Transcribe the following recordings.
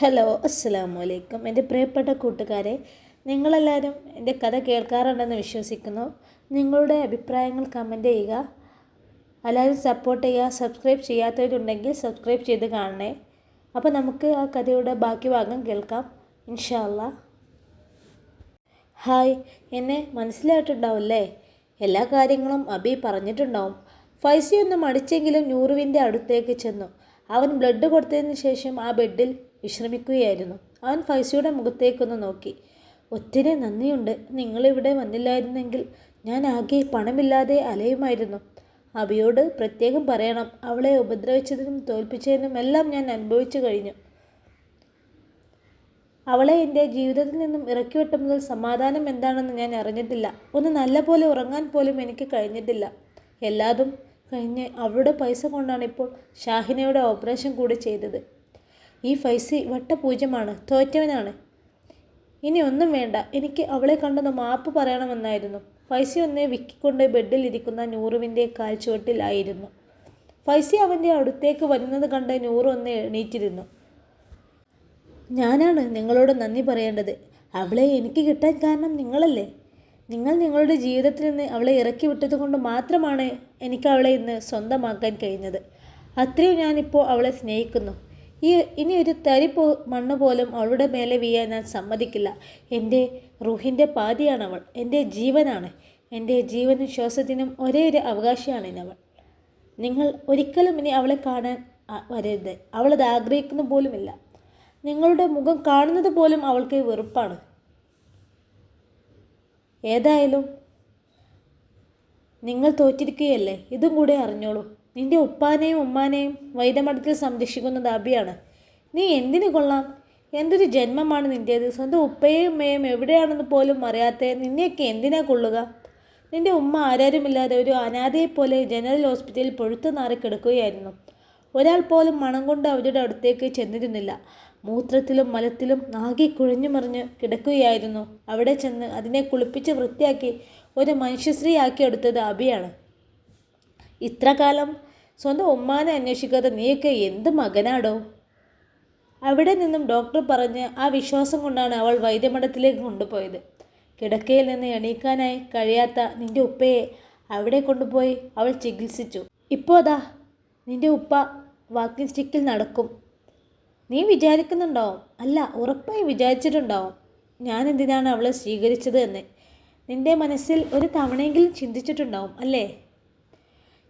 Hello അസ്സലാമു അലൈക്കും എന്റെ പ്രിയപ്പെട്ട കൂട്ടുകാരെ നിങ്ങളെല്ലാവരും എന്റെ കഥ കേൾക്കാറുണ്ടെന്ന് വിശ്വസിക്കുന്നു. നിങ്ങളുടെ അഭിപ്രായങ്ങൾ കമന്റ് ചെയ്യുക. എല്ലാവരും സപ്പോർട്ട് ചെയ്യുക. സബ്സ്ക്രൈബ് ചെയ്യാത്തവരുണ്ടെങ്കിൽ സബ്സ്ക്രൈബ് ചെയ്ത് കാണണേ. അപ്പോൾ നമുക്ക് ആ കഥയുടെ ബാക്കി ഭാഗം കേൾക്കാം. ഇൻഷാ അല്ലാ ഹായ് എന്നെ മനസ്സിലായിട്ടുണ്ടാവില്ലേ എല്ലാ കാര്യങ്ങളും അബി പറഞ്ഞിട്ടുണ്ടാവും. ഫൈസി ഒന്ന് മടിച്ചെങ്കിലും നൂറുവിന്റെ അടുത്തേക്ക് ചെന്നു. അവൻ ബ്ലഡ് കൊടുത്തതിന് ശേഷം ആ ബെഡിൽ വിശ്രമിക്കുകയായിരുന്നു. അവൻ ഫൈസിയുടെ മുഖത്തേക്കൊന്ന് നോക്കി. ഒത്തിരി നന്ദിയുണ്ട്. നിങ്ങളിവിടെ വന്നില്ലായിരുന്നെങ്കിൽ ഞാൻ ആകെ പണമില്ലാതെ അലയുമായിരുന്നു. അബിയോട് പ്രത്യേകം പറയണം. അവളെ ഉപദ്രവിച്ചതിനും തോൽപ്പിച്ചതിനും എല്ലാം ഞാൻ അനുഭവിച്ചു കഴിഞ്ഞു. അവളെ എന്റെ ജീവിതത്തിൽ നിന്നും ഇറക്കിവിട്ട മുതൽ സമാധാനം എന്താണെന്ന് ഞാൻ അറിഞ്ഞിട്ടില്ല. ഒന്ന് നല്ലപോലെ ഉറങ്ങാൻ പോലും എനിക്ക് കഴിഞ്ഞിട്ടില്ല. എല്ലാതും കഴിഞ്ഞ് അവളുടെ പൈസ കൊണ്ടാണ് ഇപ്പോൾ ഷാഹിനയുടെ ഓപ്പറേഷൻ കൂടി ചെയ്തത്. ഈ ഫൈസി വട്ടപൂജ്യമാണ് തോറ്റവനാണ്. ഇനി ഒന്നും വേണ്ട എനിക്ക് അവളെ കണ്ടൊന്ന് മാപ്പ് പറയണമെന്നായിരുന്നു. ഫൈസി ഒന്നേ വിക്കിക്കൊണ്ട് ബെഡിൽ ഇരിക്കുന്ന നൂറുവിന്റെ കാൽച്ചുവട്ടിലായിരുന്നു ഫൈസി അവന്റെ അടുത്തേക്ക് വരുന്നത് കണ്ട് നൂറ് ഒന്ന് എണീറ്റിരുന്നു. ഞാനാണ് നിങ്ങളോട് നന്ദി പറയേണ്ടത്. അവളെ എനിക്ക് കിട്ടാൻ കാരണം നിങ്ങളല്ലേ? നിങ്ങൾ നിങ്ങളുടെ ജീവിതത്തിൽ നിന്ന് അവളെ ഇറക്കി വിട്ടത് കൊണ്ട് മാത്രമാണ് എനിക്ക് അവളെ ഇന്ന് സ്വന്തമാക്കാൻ കഴിഞ്ഞത്. അത്രയും ഞാനിപ്പോൾ അവളെ സ്നേഹിക്കുന്നു. ഈ ഇനി ഒരു തരി പോ മണ്ണ് പോലും അവളുടെ മേലെ വീയാൻ ഞാൻ സമ്മതിക്കില്ല. എന്റെ റൂഹിന്റെ പാതിയാണ് അവൾ എന്റെ ജീവനാണ്. എന്റെ ജീവനും ശ്വാസത്തിനും ഒരേ ഒരു അവകാശിയാണ് അവൾ നിങ്ങൾ ഒരിക്കലും ഇനി അവളെ കാണാൻ വരരുത്. അവളത് ആഗ്രഹിക്കുന്നു പോലുമില്ല. നിങ്ങളുടെ മുഖം കാണുന്നത് പോലും അവൾക്ക് വെറുപ്പാണ്. ഏതായാലും നിങ്ങൾ തോറ്റിരിക്കുകയല്ലേ? ഇതും കൂടെ അറിഞ്ഞോളൂ. നിന്റെ ഉപ്പാനെയും ഉമ്മാനെയും വൈദമഠത്തിൽ സംരക്ഷിക്കുന്നത് അബിയാണ് നീ എന്തിനു കൊള്ളാം? എന്തൊരു ജന്മമാണ് നിന്റേത് സ്വന്തം ഉപ്പയും ഉമ്മയും എവിടെയാണെന്ന് പോലും അറിയാത്ത നിന്നെയൊക്കെ എന്തിനാ കൊള്ളുക? നിന്റെ ഉമ്മ ആരാരുമില്ലാതെ ഒരു അനാഥയെപ്പോലെ ജനറൽ ഹോസ്പിറ്റലിൽ പൊഴുത്തു നാറി കിടക്കുകയായിരുന്നു. ഒരാൾ പോലും മണം കൊണ്ട് അവരുടെ അടുത്തേക്ക് ചെന്നിരുന്നില്ല. മൂത്രത്തിലും മലത്തിലും നാകി കുഴഞ്ഞു മറിഞ്ഞ് കിടക്കുകയായിരുന്നു. അവിടെ ചെന്ന് അതിനെ കുളിപ്പിച്ച് വൃത്തിയാക്കി ഒരു മനുഷ്യശ്രീയാക്കി എടുത്തത് അബിയാണ് ഇത്ര കാലം സ്വന്തം ഉമ്മാനെ അന്വേഷിക്കാതെ നീയൊക്കെ എന്ത് മകനാടോ? അവിടെ നിന്നും ഡോക്ടർ പറഞ്ഞ് ആ വിശ്വാസം കൊണ്ടാണ് അവൾ വൈദ്യമഠത്തിലേക്ക് കൊണ്ടുപോയത്. കിടക്കയിൽ നിന്ന് എണീക്കാനായി കഴിയാത്ത നിന്റെ ഉപ്പയെ അവിടെ കൊണ്ടുപോയി അവൾ ചികിത്സിച്ചു. ഇപ്പോൾ അതാ നിന്റെ ഉപ്പ വാക്കിംഗ് സ്റ്റിക്കിൽ നടക്കും. നീ വിചാരിക്കുന്നുണ്ടാവും അല്ല ഉറപ്പായി വിചാരിച്ചിട്ടുണ്ടാവും. ഞാൻ എന്തിനാണ് അവളെ സ്വീകരിച്ചത് എന്ന്? നിന്റെ മനസ്സിൽ ഒരു തവണയെങ്കിലും ചിന്തിച്ചിട്ടുണ്ടാവും അല്ലേ?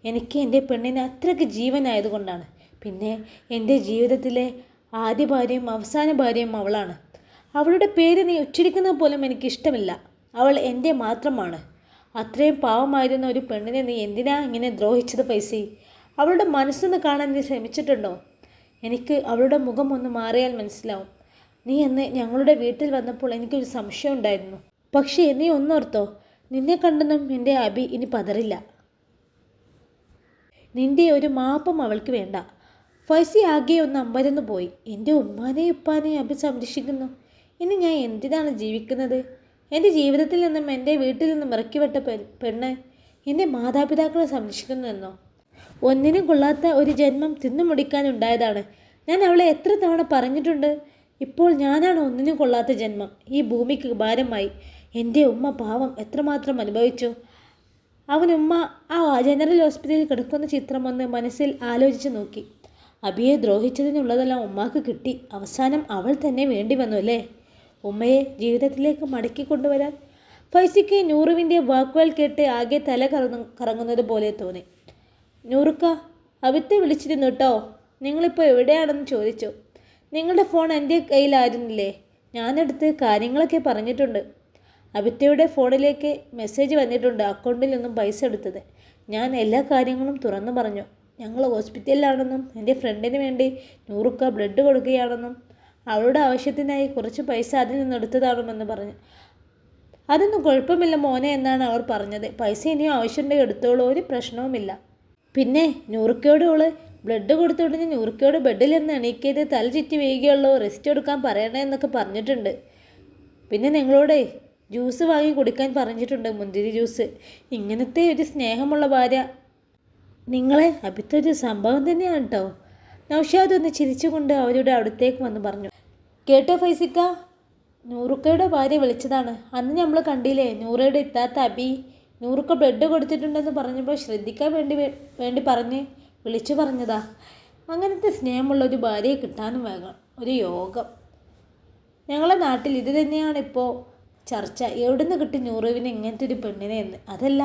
എനിക്ക് എന്റെ പെണ്ണിന് അത്രയ്ക്ക് ജീവനായതുകൊണ്ടാണ്. പിന്നെ എന്റെ ജീവിതത്തിലെ ആദ്യ ഭാര്യയും അവസാന ഭാര്യയും അവളാണ്. അവളുടെ പേര് നീ ഉച്ചരിക്കുന്നത് പോലും എനിക്കിഷ്ടമില്ല. അവൾ എന്റെ മാത്രമാണ്. അത്രയും പാവമായിരുന്ന ഒരു പെണ്ണിനെ നീ എന്തിനാ ഇങ്ങനെ ദ്രോഹിച്ചത് പൈസി അവളുടെ മനസ്സൊന്ന് കാണാൻ നീ ശ്രമിച്ചിട്ടുണ്ടോ? എനിക്ക് അവളുടെ മുഖം ഒന്ന് മാറിയാൽ മനസ്സിലാവും. നീ അന്ന് ഞങ്ങളുടെ വീട്ടിൽ വന്നപ്പോൾ എനിക്കൊരു സംശയം ഉണ്ടായിരുന്നു. പക്ഷേ നീ ഒന്നോർത്തോ? നിന്നെ കണ്ടൊന്നും എന്റെ അബി ഇനി പതറില്ല. നിന്റെ ഒരു മാപ്പും അവൾക്ക് വേണ്ട. ഫൈസി ആകെ ഒന്ന് അമ്പരന്ന് പോയി. എന്റെ ഉമ്മാനെ ഉപ്പാനെ അഭി സംരക്ഷിക്കുന്നു. ഇനി ഞാൻ എന്തിനാണ് ജീവിക്കുന്നത്? എന്റെ ജീവിതത്തിൽ നിന്നും എന്റെ വീട്ടിൽ നിന്നും ഇറക്കിവിട്ട പെ- പെണ്ണ് എന്റെ മാതാപിതാക്കളെ സംരക്ഷിക്കുന്നുവെന്നോ ഒന്നിനും കൊള്ളാത്ത ഒരു ജന്മം തിന്നുമുടിക്കാനുണ്ടായതാണ് ഞാൻ അവളെ എത്ര തവണ പറഞ്ഞിട്ടുണ്ട്? ഇപ്പോൾ ഞാനാണ് ഒന്നിനും കൊള്ളാത്ത ജന്മം. ഈ ഭൂമിക്ക് ഭാരമായി. എന്റെ ഉമ്മ പാവം എത്രമാത്രം അനുഭവിച്ചു? അവൻ ഉമ്മ ആ ജനറൽ ഹോസ്പിറ്റലിൽ കിടക്കുന്ന ചിത്രം ഒന്ന് മനസ്സിൽ ആലോചിച്ച് നോക്കി. അബിയെ ദ്രോഹിച്ചതിനുള്ളതെല്ലാം ഉമ്മാക്ക് കിട്ടി. അവസാനം അവൾ തന്നെ വേണ്ടി വന്നു അല്ലേ? ഉമ്മയെ ജീവിതത്തിലേക്ക് മടക്കി കൊണ്ടുവരാൻ ഫൈസിക്ക് നൂറുവിന്റെ വാക്കുകൾ കേട്ട് ആകെ തല കറങ്ങു കറങ്ങുന്നത് പോലെ തോന്നി. നൂറുക്ക അവിത്തെ വിളിച്ചിരുന്നു കേട്ടോ നിങ്ങളിപ്പോൾ എവിടെയാണെന്ന് ചോദിച്ചു. നിങ്ങളുടെ ഫോൺ എന്റെ കയ്യിലായിരുന്നില്ലേ? ഞാനെടുത്ത് കാര്യങ്ങളൊക്കെ പറഞ്ഞിട്ടുണ്ട്. അബിത്തയുടെ ഫോണിലേക്ക് മെസ്സേജ് വന്നിട്ടുണ്ട് അക്കൗണ്ടിൽ നിന്നും പൈസ എടുത്തത്. ഞാൻ എല്ലാ കാര്യങ്ങളും തുറന്നു പറഞ്ഞു. ഞങ്ങൾ ഹോസ്പിറ്റലിലാണെന്നും എന്റെ ഫ്രണ്ടിന് വേണ്ടി നൂറുക്ക ബ്ലഡ് കൊടുക്കുകയാണെന്നും അവളുടെ ആവശ്യത്തിനായി കുറച്ച് പൈസ അതിൽ നിന്ന് എടുത്തതാണെന്ന് പറഞ്ഞു. അതൊന്നും കുഴപ്പമില്ല മോനെ എന്നാണ് അവർ പറഞ്ഞത്. പൈസ ഇനിയും ആവശ്യമുണ്ടെങ്കിൽ എടുത്തോളൂ ഒരു പ്രശ്നവുമില്ല. പിന്നെ നൂറുക്കയോട് അവൾ ബ്ലഡ് കൊടുത്തുകൊണ്ട് നൂറുക്കയോട് ബെഡിൽ നിന്ന് എണീക്കിയത് തല ചുറ്റി വീഴുകയുള്ളൂ റെസ്റ്റ് എടുക്കാൻ പറയണേ എന്നൊക്കെ പറഞ്ഞിട്ടുണ്ട്. പിന്നെ നിങ്ങളോടേ ജ്യൂസ് വാങ്ങി കുടിക്കാൻ പറഞ്ഞിട്ടുണ്ട് മുന്തിരി ജ്യൂസ്. ഇങ്ങനത്തെ ഒരു സ്നേഹമുള്ള ഭാര്യ. നിങ്ങളെ അഭിത്തൊരു സംഭവം തന്നെയാണ് കേട്ടോ നൗഷാദ് ഒന്ന് ചിരിച്ചുകൊണ്ട് അവരുടെ അടുത്തേക്ക് വന്ന് പറഞ്ഞു. കേട്ടോ ഫൈസിക്ക? നൂറുക്കയുടെ ഭാര്യ വിളിച്ചതാണ്. അന്ന് നമ്മൾ കണ്ടില്ലേ നൂറയുടെ ഇത്താത്ത അബി നൂറുക്ക ബ്ലഡ് കൊടുത്തിട്ടുണ്ടെന്ന് പറഞ്ഞപ്പോൾ ശ്രദ്ധിക്കാൻ വേണ്ടി വേണ്ടി പറഞ്ഞ് വിളിച്ചു പറഞ്ഞതാ. അങ്ങനത്തെ സ്നേഹമുള്ള ഒരു ഭാര്യയെ കിട്ടാനും വേണം ഒരു യോഗം. ഞങ്ങളുടെ നാട്ടിൽ ഇത് തന്നെയാണ് ഇപ്പോൾ ചർച്ച എവിടുന്ന് കിട്ടി നൂറുവിന് ഇങ്ങനത്തെ ഒരു പെണ്ണിനെ എന്ന്? അതല്ല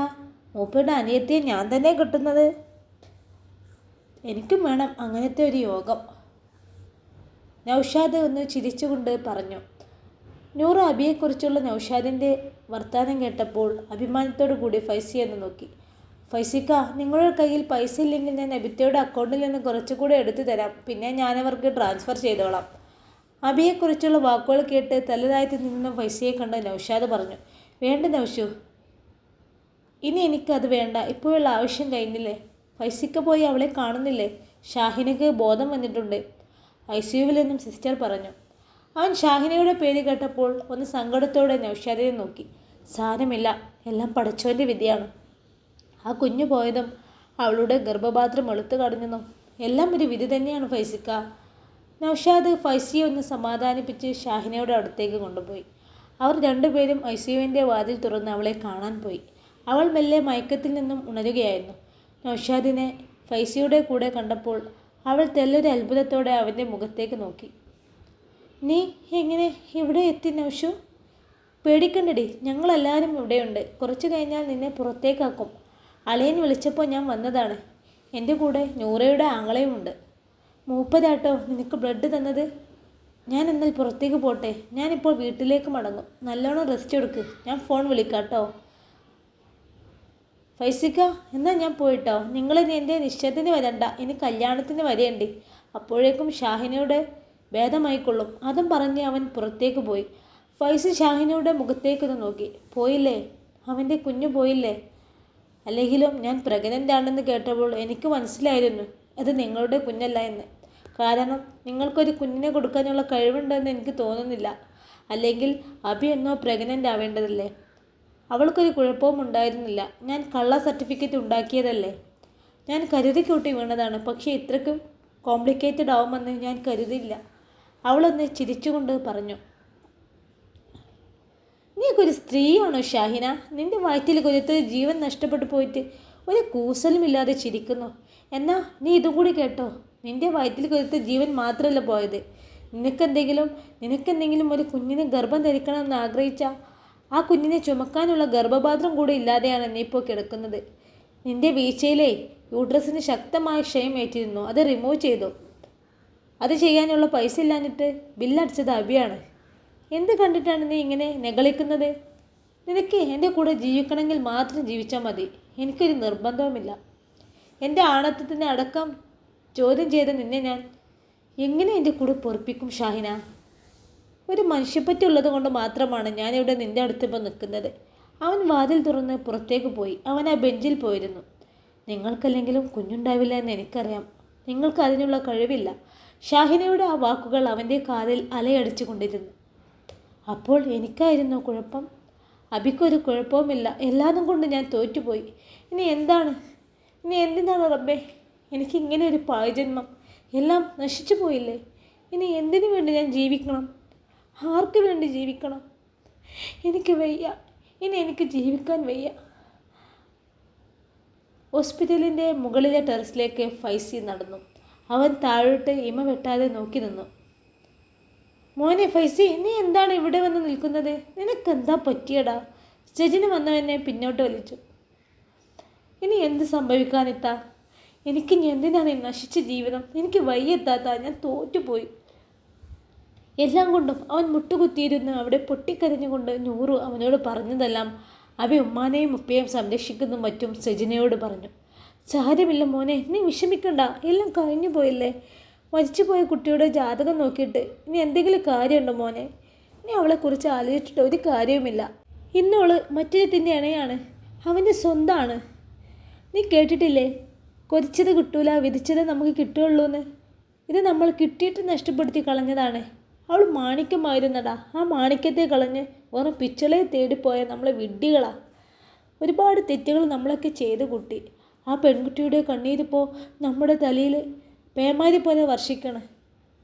മൂപ്പയുടെ അനിയത്തിയെ ഞാൻ തന്നെ കിട്ടുന്നത്. എനിക്കും വേണം അങ്ങനത്തെ ഒരു യോഗം. നൗഷാദ് ഒന്ന് ചിരിച്ചുകൊണ്ട് പറഞ്ഞു നൂറ് അബിയെക്കുറിച്ചുള്ള നൗഷാദിന്റെ വർത്തമാനം കേട്ടപ്പോൾ അഭിമാനത്തോടു കൂടി ഫൈസി എന്ന് നോക്കി. ഫൈസിക്ക നിങ്ങളുടെ കയ്യിൽ പൈസ ഇല്ലെങ്കിൽ ഞാൻ അബിത്തയുടെ അക്കൗണ്ടിൽ നിന്ന് കുറച്ചുകൂടെ എടുത്തു തരാം. പിന്നെ ഞാനവർക്ക് ട്രാൻസ്ഫർ ചെയ്തോളാം. അബിയെക്കുറിച്ചുള്ള വാക്കുകൾ കേട്ട് തലതായത്തിൽ നിന്ന ഫൈസിയെ കണ്ട് നൗഷാദ് പറഞ്ഞു വേണ്ട നൗഷു ഇനി എനിക്കത് വേണ്ട. ഇപ്പോഴുള്ള ആവശ്യം കഴിഞ്ഞില്ലേ? ഫൈസിക്ക് പോയി അവളെ കാണുന്നില്ലേ? ഷാഹിനക്ക് ബോധം വന്നിട്ടുണ്ട്. ഐ സി യുവിൽ നിന്നും സിസ്റ്റർ പറഞ്ഞു അവൻ ഷാഹിനയുടെ പേര് കേട്ടപ്പോൾ ഒന്ന് സങ്കടത്തോടെ നൗഷാദിനെ നോക്കി. സാരമില്ല എല്ലാം പടച്ചോന്റെ വിധിയാണ്. ആ കുഞ്ഞു പോയതും അവളുടെ ഗർഭപാത്രം എളുത്തു കടഞ്ഞതും എല്ലാം ഒരു വിധി തന്നെയാണ് ഫൈസിക്ക. നൗഷാദ് ഫൈസിയെ ഒന്ന് സമാധാനിപ്പിച്ച് ഷാഹിനയുടെ അടുത്തേക്ക് കൊണ്ടുപോയി. അവർ രണ്ടുപേരും ഐ വാതിൽ തുറന്ന് അവളെ കാണാൻ പോയി. അവൾ മെല്ലെ മയക്കത്തിൽ നിന്നും ഉണരുകയായിരുന്നു. നൗഷാദിനെ ഫൈസിയുടെ കൂടെ കണ്ടപ്പോൾ അവൾ തെല്ലൊരു അത്ഭുതത്തോടെ അവന്റെ മുഖത്തേക്ക് നോക്കി. നീ എങ്ങനെ ഇവിടെ എത്തി നൗഷു? പേടിക്കണ്ടടി ഞങ്ങളെല്ലാവരും ഇവിടെയുണ്ട്. കുറച്ച് കഴിഞ്ഞാൽ നിന്നെ പുറത്തേക്കാക്കും. അളിയൻ വിളിച്ചപ്പോൾ ഞാൻ വന്നതാണ്. എന്റെ കൂടെ നൂറയുടെ ആങ്ങളെയുമുണ്ട് മൂപ്പതാട്ടോ നിനക്ക് ബ്ലഡ് തന്നത്? ഞാൻ എന്നാൽ പുറത്തേക്ക് പോട്ടെ. ഞാനിപ്പോൾ വീട്ടിലേക്ക് മടങ്ങും. നല്ലോണം റെസ്റ്റ് എടുക്ക്. ഞാൻ ഫോൺ വിളിക്കാട്ടോ. ഫൈസിക്ക എന്നാൽ ഞാൻ പോയിട്ടോ? നിങ്ങൾ എന്റെ നിശ്ചയത്തിന് വരണ്ട. ഇനി കല്യാണത്തിന് വരേണ്ടി. അപ്പോഴേക്കും ഷാഹിനയുടെ ഭേദമായിക്കൊള്ളും. അതും പറഞ്ഞ് അവൻ പുറത്തേക്ക് പോയി. ഫൈസ് ഷാഹിനയുടെ മുഖത്തേക്കൊന്ന് നോക്കി. പോയില്ലേ? അവന്റെ കുഞ്ഞു പോയില്ലേ? അല്ലെങ്കിലും ഞാൻ പ്രഗ്നന്റ് ആണെന്ന് കേട്ടപ്പോൾ എനിക്ക് മനസ്സിലായിരുന്നു. അത് നിങ്ങളുടെ കുഞ്ഞല്ല എന്ന്. കാരണം നിങ്ങൾക്കൊരു കുഞ്ഞിനെ കൊടുക്കാനുള്ള കഴിവുണ്ടെന്ന് എനിക്ക് തോന്നുന്നില്ല. അല്ലെങ്കിൽ അഭി എന്നോ പ്രഗ്നന്റ് ആവേണ്ടതല്ലേ? അവൾക്കൊരു കുഴപ്പവും ഉണ്ടായിരുന്നില്ല. ഞാൻ കള്ള സർട്ടിഫിക്കറ്റ് ഉണ്ടാക്കിയതല്ലേ? ഞാൻ കരുതി കൂട്ടി വീണതാണ്. പക്ഷേ ഇത്രക്കും കോംപ്ലിക്കേറ്റഡ് ആവുമെന്ന് ഞാൻ കരുതിയില്ല. അവളൊന്ന് ചിരിച്ചുകൊണ്ട് പറഞ്ഞു. നീക്കൊരു സ്ത്രീയാണോ ഷാഹിന? നിന്റെ വയറ്റിൽ കൊരുത്ത് ജീവൻ നഷ്ടപ്പെട്ടു പോയിട്ട് ഒരു കൂസലുമില്ലാതെ ചിരിക്കുന്നു. എന്നാ നീ ഇതും കൂടി കേട്ടോ. നിന്റെ വയറ്റിൽ കൊരുത്ത് ജീവൻ മാത്രമല്ല പോയത്. നിനക്കെന്തെങ്കിലും നിനക്കെന്തെങ്കിലും ഒരു കുഞ്ഞിനെ ഗർഭം ധരിക്കണമെന്ന് ആഗ്രഹിച്ച ആ കുഞ്ഞിനെ ചുമക്കാനുള്ള ഗർഭപാത്രം കൂടി ഇല്ലാതെയാണ് നീ ഇപ്പോൾ കിടക്കുന്നത്. നിന്റെ വീഴ്ചയിലെ യൂട്രസിന് ശക്തമായ ക്ഷയം ഏറ്റിരുന്നു. അത് റിമൂവ് ചെയ്തു? അത് ചെയ്യാനുള്ള പൈസ ഇല്ലാഞ്ഞിട്ട് ബില്ലടിച്ചത് അബിയാണ്. എന്ത് കണ്ടിട്ടാണ് നീ ഇങ്ങനെ നെഗളിക്കുന്നത് നിനക്ക് എന്റെ കൂടെ ജീവിക്കണമെങ്കിൽ മാത്രം ജീവിച്ചാൽ മതി. എനിക്കൊരു നിർബന്ധവുമില്ല. എന്റെ ആണത്വത്തിനെ അടക്കം ചോദ്യം ചെയ്ത നിന്നെ ഞാൻ എങ്ങനെ എന്റെ കൂടെ പൊറപ്പിക്കും ഷാഹിന? ഒരു മനുഷ്യപ്പറ്റി ഉള്ളത് കൊണ്ട് മാത്രമാണ് ഞാനിവിടെ നിന്റെ അടുത്തിപ്പോൾ നിൽക്കുന്നത്. അവൻ വാതിൽ തുറന്ന് പുറത്തേക്ക് പോയി. അവൻ ആ ബെഞ്ചിൽ പോയിരുന്നു. നിങ്ങൾക്കല്ലെങ്കിലും കുഞ്ഞുണ്ടാവില്ല എന്ന് എനിക്കറിയാം. നിങ്ങൾക്ക് അതിനുള്ള കഴിവില്ല. ഷാഹിനയുടെ ആ വാക്കുകൾ അവന്റെ കാതിൽ അലയടിച്ചു കൊണ്ടിരുന്നു. അപ്പോൾ എനിക്കായിരുന്നു കുഴപ്പം. അബിക്കൊരു കുഴപ്പവുമില്ല. എല്ലാതും കൊണ്ട് ഞാൻ തോറ്റുപോയി. ഇനി എന്താണ്? ഇനി എന്തിനാണ് റബ്ബേ? എനിക്ക് ഇങ്ങനെ ഒരു പായജന്മം എല്ലാം നശിച്ചു പോയില്ലേ? ഇനി എന്തിനു വേണ്ടി ഞാൻ ജീവിക്കണം? ആർക്ക് വേണ്ടി ജീവിക്കണം? എനിക്ക് വയ്യ. ഇനി എനിക്ക് ജീവിക്കാൻ വയ്യ. ഹോസ്പിറ്റലിന്റെ മുകളിലെ ടെറസിലേക്ക് ഫൈസി നടന്നു. അവൻ താഴോട്ട് ഇമ വെട്ടാതെ നോക്കി നിന്നു. മോനെ ഫൈസി നീ എന്താണ് ഇവിടെ വന്ന് നിൽക്കുന്നത്? നിനക്കെന്താ പറ്റിയടാ? ജജിന് വന്നവനെ പിന്നോട്ട് വലിച്ചു. ഇനി എന്ത് സംഭവിക്കാനിട്ടാ എനിക്ക് ഇനി എന്തിനാണ് ഈ നശിച്ച ജീവിതം? എനിക്ക് വയ്യെത്താത്ത ഞാൻ തോറ്റുപോയി. എല്ലാം കൊണ്ടും അവൻ മുട്ടുകുത്തിയിരുന്ന് അവിടെ പൊട്ടിക്കരഞ്ഞുകൊണ്ട് നൂറു അവനോട് പറഞ്ഞതെല്ലാം അവ ഉമ്മാനെയും ഉപ്പയെയും സംരക്ഷിക്കുന്നതും മറ്റും സജിനയോട് പറഞ്ഞു. സാരമില്ല മോനെ നീ വിഷമിക്കണ്ട. എല്ലാം കഴിഞ്ഞു പോയില്ലേ? മരിച്ചുപോയ കുട്ടിയുടെ ജാതകം നോക്കിയിട്ട് ഇനി എന്തെങ്കിലും കാര്യമുണ്ടോ മോനെ? നീ അവളെക്കുറിച്ച് ആലോചിച്ചിട്ട് ഒരു കാര്യവുമില്ല. ഇന്നോൾ മറ്റൊരു തിന്റെ ഇണയാണ് അവന്റെ സ്വന്തമാണ് നീ കേട്ടിട്ടില്ലേ? കൊതിച്ചത് കിട്ടൂല വിധിച്ചത് നമുക്ക് കിട്ടുകയുള്ളൂ എന്ന് ഇത് നമ്മൾ കിട്ടിയിട്ട് നഷ്ടപ്പെടുത്തി കളഞ്ഞതാണ്. അവൾ മാണിക്യമായിരുന്നടാ ആ മാണിക്യത്തെ കളഞ്ഞ് വെറും പിച്ചളെ തേടിപ്പോയ നമ്മളെ വിഡ്ഢികളാ. ഒരുപാട് തെറ്റുകൾ നമ്മളൊക്കെ ചെയ്ത് കുട്ടി. ആ പെൺകുട്ടിയുടെ കണ്ണീരിപ്പോൾ നമ്മുടെ തലയിൽ പേമാരി പോലെ വർഷിക്കണം.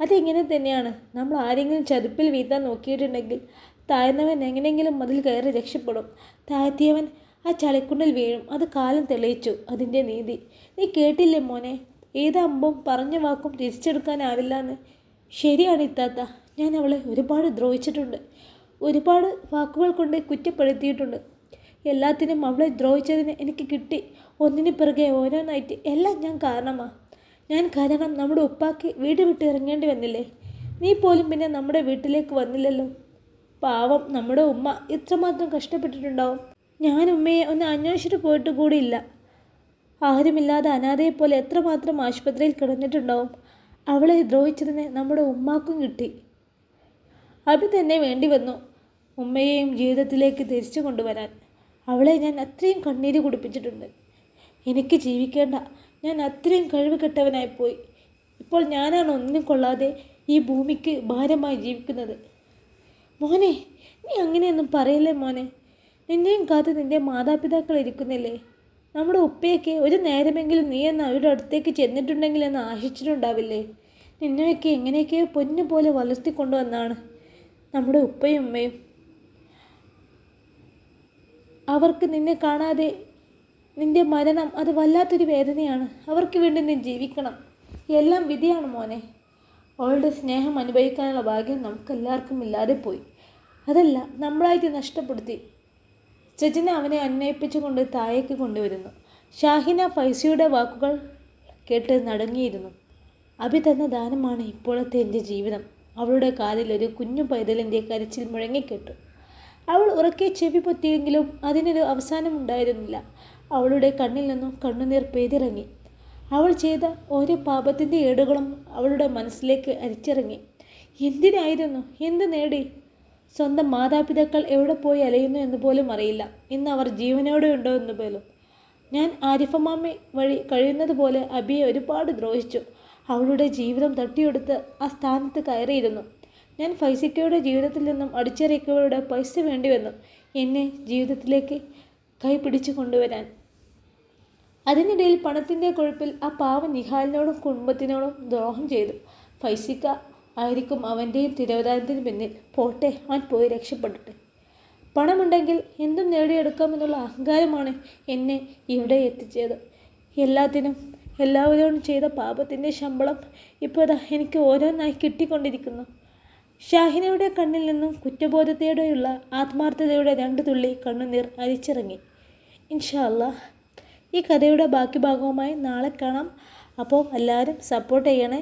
അതിങ്ങനെ തന്നെയാണ്? നമ്മൾ ആരെങ്കിലും ചതുപ്പിൽ വീഴ്ത്താൻ നോക്കിയിട്ടുണ്ടെങ്കിൽ താഴ്ന്നവൻ എങ്ങനെയെങ്കിലും മതിൽ കയറി രക്ഷപ്പെടും. താഴ്ത്തിയവൻ ആ ചളിക്കുണ്ടിൽ വീഴും. അത് കാലം തെളിയിച്ചു. അതിന്റെ നീതി. നീ കേട്ടില്ലേ മോനെ? ഏതമ്പും പറഞ്ഞ വാക്കും തിരിച്ചെടുക്കാനാവില്ല എന്ന് ശരിയാണ് ഇത്താത്ത. ഞാൻ അവളെ ഒരുപാട് ദ്രോഹിച്ചിട്ടുണ്ട്. ഒരുപാട് വാക്കുകൾ കൊണ്ട് കുറ്റപ്പെടുത്തിയിട്ടുണ്ട്. എല്ലാത്തിനും അവളെ ദ്രോഹിച്ചതിന് എനിക്ക് കിട്ടി. ഒന്നിന് പിറകെ ഓരോന്നായിട്ട് എല്ലാം ഞാൻ കാരണമാ. ഞാൻ കാരണം നമ്മുടെ ഉപ്പാക്ക് വീട് വിട്ട് ഇറങ്ങേണ്ടി വന്നില്ലേ? നീ പോലും പിന്നെ നമ്മുടെ വീട്ടിലേക്ക് വന്നില്ലല്ലോ? പാവം നമ്മുടെ ഉമ്മ ഇത്രമാത്രം കഷ്ടപ്പെട്ടിട്ടുണ്ടാവും. ഞാൻ ഉമ്മയെ ഒന്ന് അന്വേഷിച്ചിട്ട് പോയിട്ട് കൂടിയില്ല. ആരുമില്ലാതെ അനാഥയെ പോലെ എത്രമാത്രം ആശുപത്രിയിൽ കിടന്നിട്ടുണ്ടാവും. അവളെ ദ്രോഹിച്ചതിന് നമ്മുടെ ഉമ്മാക്കും കിട്ടി. അത് തന്നെ വേണ്ടി വന്നു ഉമ്മയെയും ജീവിതത്തിലേക്ക് തിരിച്ചു കൊണ്ടുവരാൻ. അവളെ ഞാൻ അത്രയും കണ്ണീര് കുടിപ്പിച്ചിട്ടുണ്ട്. എനിക്ക് ജീവിക്കേണ്ട. ഞാൻ അത്രയും കഴിവ് കെട്ടവനായിപ്പോയി ഇപ്പോൾ ഞാനാണ് ഒന്നും കൊള്ളാതെ ഈ ഭൂമിക്ക് ഭാരമായി ജീവിക്കുന്നത്. മോനെ നീ അങ്ങനെയൊന്നും പറയല്ലേ മോനെ? നിന്നെയും കാത്ത് നിന്റെ മാതാപിതാക്കൾ ഇരിക്കുന്നില്ലേ? നമ്മുടെ ഉപ്പയൊക്കെ ഒരു നേരമെങ്കിലും നീ എന്ന് അവരുടെ അടുത്തേക്ക് ചെന്നിട്ടുണ്ടെങ്കിൽ എന്ന് ആശിച്ചിട്ടുണ്ടാവില്ലേ? നിന്നെയൊക്കെ എങ്ങനെയൊക്കെയോ പൊന്നു പോലെ വളർത്തിക്കൊണ്ടുവന്നാണ് നമ്മുടെ ഉപ്പയും ഉമ്മയും. അവർക്ക് നിന്നെ കാണാതെ നിന്റെ മരണം അത് വല്ലാത്തൊരു വേദനയാണ്. അവർക്ക് വേണ്ടി നീ ജീവിക്കണം. എല്ലാം വിധിയാണ് മോനെ. അവളുടെ സ്നേഹം അനുഭവിക്കാനുള്ള ഭാഗ്യം നമുക്കെല്ലാവർക്കും ഇല്ലാതെ പോയി അതല്ല നമ്മളായിട്ട് നഷ്ടപ്പെടുത്തി. സജിന അവനെ അന്വയിപ്പിച്ചുകൊണ്ട് താഴേക്ക് കൊണ്ടുവരുന്നു. ഷാഹിന ഫൈസിയുടെ വാക്കുകൾ കേട്ട് നടങ്ങിയിരുന്നു. അഭി തന്ന ദാനമാണ് ഇപ്പോഴത്തെ എന്റെ ജീവിതം അവളുടെ കാലിൽ ഒരു കുഞ്ഞു പൈതലിന്റെ കരച്ചിൽ മുഴങ്ങിക്കെട്ടു. അവൾ ഉറക്കെ ചെവി പൊത്തിയെങ്കിലും അതിനൊരു അവസാനമുണ്ടായിരുന്നില്ല അവളുടെ കണ്ണിൽ നിന്നും കണ്ണുനീർ പെയ്തിറങ്ങി അവൾ ചെയ്ത ഓരോ പാപത്തിന്റെ ഏടുകളും അവളുടെ മനസ്സിലേക്ക് അരിച്ചിറങ്ങി. എന്തിനായിരുന്നു? എന്ത് നേടി? സ്വന്തം മാതാപിതാക്കൾ എവിടെ പോയി അലയുന്നു എന്ന് പോലും അറിയില്ല. ഇന്ന് അവർ ജീവനോടെ ഉണ്ടോ എന്ന് പോലും. ഞാൻ ആരിഫമാമ വഴി കഴിയുന്നത് പോലെ അബിയെ ഒരുപാട് ദ്രോഹിച്ചു. അവളുടെ ജീവിതം തട്ടിയെടുത്ത് ആ സ്ഥാനത്ത് കയറിയിരുന്നു. ഞാൻ ഫൈസിക്കയുടെ ജീവിതത്തിൽ നിന്നും അടിച്ചറിയിക്കവരുടെ പൈസ വേണ്ടി വന്നു. എന്നെ ജീവിതത്തിലേക്ക് കൈ പിടിച്ചു കൊണ്ടുവരാൻ. അതിനിടയിൽ പണത്തിന്റെ കൊഴുപ്പിൽ ആ പാവ നിഹാലിനോടും കുടുംബത്തിനോടും ദ്രോഹം ചെയ്തു. ഫൈസിക്ക ആയിരിക്കും അവന്റെയും തിരോധാനത്തിന് പിന്നിൽ. പോട്ടെ അവൻ പോയി രക്ഷപ്പെടട്ടെ. പണമുണ്ടെങ്കിൽ എന്തും നേടിയെടുക്കാമെന്നുള്ള അഹങ്കാരമാണ് എന്നെ ഇവിടെ എത്തിച്ചത്. എല്ലാത്തിനും എല്ലാവരോടും ചെയ്ത പാപത്തിന്റെ ശമ്പളം ഇപ്പോൾ ഇതാ എനിക്ക് ഓരോന്നായി കിട്ടിക്കൊണ്ടിരിക്കുന്നു. ഷാഹിനയുടെ കണ്ണിൽ നിന്നും കുറ്റബോധത്തോടെയുള്ള ആത്മാർത്ഥതയുടെ രണ്ട് തുള്ളി കണ്ണുനീർ അരിച്ചിറങ്ങി. ഇൻഷാല്ല ഈ കഥയുടെ ബാക്കി ഭാഗവുമായി നാളെ കാണാം. അപ്പോൾ എല്ലാവരും സപ്പോർട്ട് ചെയ്യണേ.